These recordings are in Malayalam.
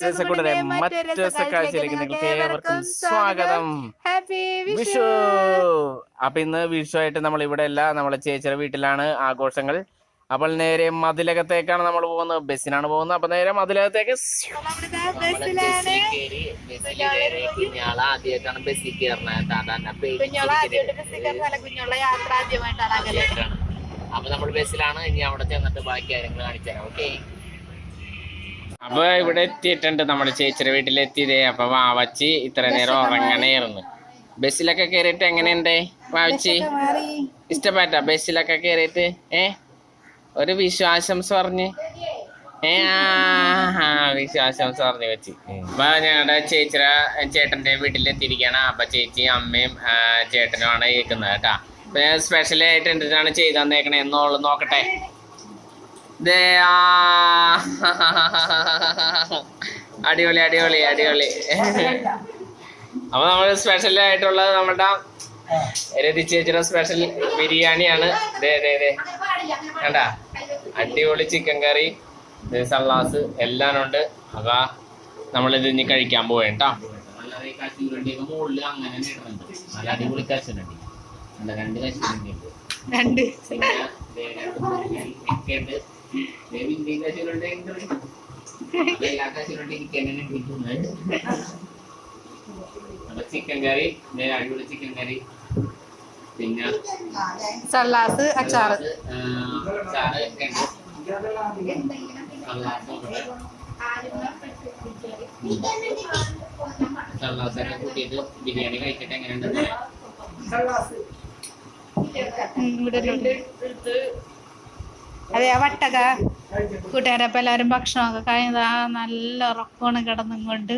രസക്കൂടെ മറ്റു രസക്കാഴ്ചയിലേക്ക് നിങ്ങൾക്ക് ഏവർക്കും സ്വാഗതം. വിഷു അപ്പൊ ഇന്ന് വിഷു ആയിട്ട് നമ്മൾ ഇവിടെ അല്ല നമ്മളെ ചേച്ചിയുടെ വീട്ടിലാണ് ആഘോഷങ്ങൾ. അപ്പോൾ നേരെ മതിലകത്തേക്കാണ് നമ്മൾ പോകുന്നത്. ബസ്സിനാണ് പോകുന്നത്. അപ്പൊ നേരെ മതിലകത്തേക്ക് കുഞ്ഞോളെ ബസ്സിൽ അപ്പൊ നമ്മൾ ബസ്സിലാണ്. ഇനി അവിടെ ചെന്നിട്ട് ബാക്കി കാര്യങ്ങൾ കാണിച്ചു തരാം ഓക്കെ അപ്പൊ ഇവിടെ എത്തിയിട്ടുണ്ട് നമ്മുടെ ചേച്ചിയുടെ വീട്ടിലെത്തിയതേ. അപ്പൊ വാവച്ചി ഇത്ര നേരം ഉറങ്ങണേയിരുന്നു ബസ്സിലൊക്കെ കേറിയിട്ട് എങ്ങനെയുണ്ട് വാവച്ചി? ഇഷ്ടപ്പെട്ട ബസ്സിലൊക്കെ കേറിയിട്ട്? ഏ? ഒരു വിശ്വാസംസ് പറഞ്ഞ് ഏ ആ വിശ്വാസംസ് പറഞ്ഞു വെച്ചി അപ്പൊ ഞങ്ങളുടെ ചേച്ചിയുടെ ചേട്ടന്റെ വീട്ടിലെത്തിയിരിക്കുകയാണ് അപ്പൊ ചേച്ചി അമ്മയും ചേട്ടനുമാണ് കേൾക്കുന്നത് കേട്ടാ. സ്പെഷ്യലായിട്ട് എന്തിനാണ് ചെയ്തു തന്നേക്കണേ എന്നുള്ളത് നോക്കട്ടെ. അടിപൊളി അടിപൊളി അടിപൊളി. അപ്പൊ നമ്മൾ സ്പെഷ്യൽ ആയിട്ടുള്ളത് നമ്മുടെ രതി ചേച്ചിയുടെ സ്പെഷ്യൽ ബിരിയാണിയാണ്. ദേ ദേ ദേ. കണ്ട? അടിപൊളി ചിക്കൻ കറി സള്ളാസ് എല്ലാം ഉണ്ട്. അപ്പൊ നമ്മളിത് ഇനി കഴിക്കാൻ നല്ല രണ്ട് ഇന്ത്യൻ കശുവണ്ടി ഉണ്ട് അപ്പൊ എല്ലാ കശുവണ്ടി എനിക്ക് തന്നെ കിട്ടുന്നത് അപ്പൊ ചിക്കൻ കറി അടിപൊളി ചിക്കൻ കറി പിന്നെ സല്ലാസ് അച്ചാറ് അച്ചാറ് സള്ളാസും കൂട്ടിയിട്ട് ബിരിയാണി കഴിച്ചിട്ട് എങ്ങനെയുണ്ട് ഇവിടെ. അതെ വട്ടക കൂട്ടുകാരപ്പം എല്ലാവരും ഭക്ഷണമൊക്കെ കഴിഞ്ഞതാ. നല്ല ഉറക്കമാണ് കിടന്നുകൊണ്ട്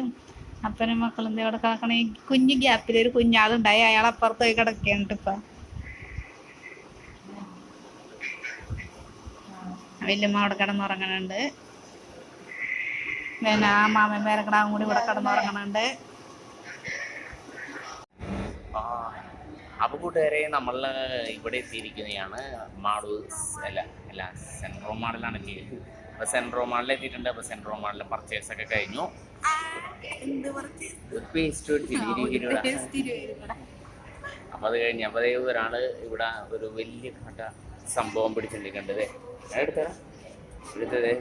അപ്പനും മക്കളും ഇവിടെ കിടക്കണ. കുഞ്ഞു ഗ്യാപ്പിൽ ഒരു കുഞ്ഞാളുണ്ടായി. അയാൾ അപ്പുറത്ത് പോയി കിടക്കുന്നുണ്ട് ഇപ്പൊ. വല്യമ്മ അവിടെ കിടന്നുറങ്ങണുണ്ട്. പിന്നെ ആ മാമൻ പേരക്കടാവും കൂടി ഇവിടെ കിടന്നുറങ്ങണുണ്ട്. അപ്പൊ കൂട്ടുകാരെ നമ്മൾ ഇവിടെ എത്തിയിരിക്കുന്നതാണ് മാഡു അല്ല അല്ല സെൻട്രോ മാളിലാണ് എത്തിയത് അപ്പൊ സെൻട്രോ മാളിൽ എത്തിയിട്ടുണ്ട്. അപ്പൊ സെൻട്രോ മാളിലെ പർച്ചേസ് ഒക്കെ കഴിഞ്ഞു. ഒരു പേസ്റ്റ് അപ്പൊ അത് കഴിഞ്ഞ് അപ്പൊ ദേ ഒരാൾ ഇവിടെ ഒരു വലിയ കട സംഭവം പിടിച്ചിട്ടുണ്ട് എടുത്തരാ. എടുത്തത്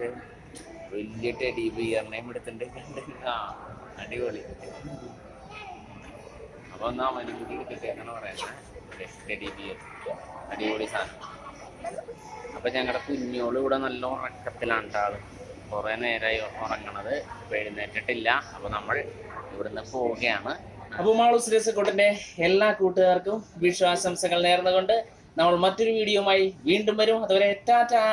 വലിയ ടെഡി ബിയറിനെയും എടുത്തിട്ടുണ്ട്. ആ അടിപൊളി. അപ്പൊ എന്നാ അവനും കൂടി കിട്ടിയേക്കാണ് പറയുന്നത്? അടിപൊളി സാധനം. അപ്പൊ ഞങ്ങളുടെ കുഞ്ഞോൾ ഇവിടെ നല്ല ഉറക്കത്തിലാണ് ആൾ. കുറെ നേരമായി ഉറങ്ങണത്. എഴുന്നേറ്റിട്ടില്ല. അപ്പൊ നമ്മൾ ഇവിടുന്ന് പോവുകയാണ്. അപ്പൊ സുരേഷ് രസക്കൂട്ടിന്റെ എല്ലാ കൂട്ടുകാർക്കും വിശ്വാസംസകൾ നേർന്നുകൊണ്ട് നമ്മൾ മറ്റൊരു വീഡിയോയുമായി വീണ്ടും വരും. അതുവരെ ടാറ്റാ.